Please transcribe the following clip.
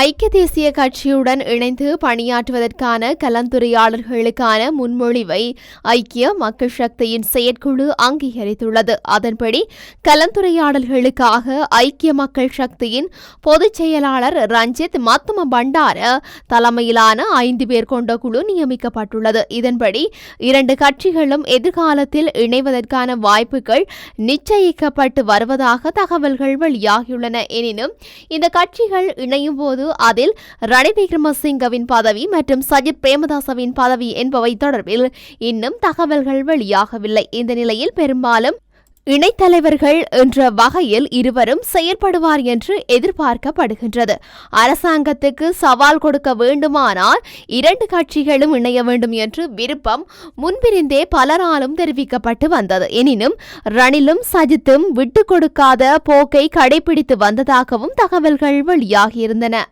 ஐக்கிய தேசிய கட்சியுடன் இணைந்து பணியாற்றுவதற்கான கலந்துரையாடல்களுக்கான முன்மொழிவை ஐக்கிய மக்கள் சக்தியின் செயற்குழு அங்கீகரித்துள்ளது. அதன்படி கலந்துரையாடல்களுக்காக ஐக்கிய மக்கள் சக்தியின் பொதுச் செயலாளர் ரஞ்சித் மத்தும பண்டார தலைமையிலான ஐந்து பேர் கொண்ட குழு நியமிக்கப்பட்டுள்ளது. இதன்படி இரண்டு கட்சிகளும் எதிர்காலத்தில் இணைவதற்கான வாய்ப்புகள் நிச்சயிக்கப்பட்டு வருவதாக தகவல்கள் வெளியாகியுள்ளன. எனினும் இந்த கட்சிகள் இணையும் போது அதில் ரணில் விக்ரமசிங்கவின் பதவி மற்றும் சஜித் பிரேமதாசவின் பதவி என்பவை தொடர்பில் இன்னும் தகவல்கள் வெளியாகவில்லை. இந்த நிலையில் பெரும்பாலும் இணைத்தலைவர்கள் என்ற வகையில் இருவரும் செயற்படுவார் என்று எதிர்பார்க்கப்படுகின்றது. அரசாங்கத்துக்கு சவால் கொடுக்க வேண்டுமானால் இரண்டு கட்சிகளும் இணைய வேண்டும் என்று விருப்பம் முன்பிருந்தே பலராலும் தெரிவிக்கப்பட்டு வந்தது. எனினும் ரணிலும் சஜித்தும் விட்டுக் கொடுக்காத போக்கை கடைபிடித்து வந்ததாகவும் தகவல்கள் வெளியாகியிருந்தன.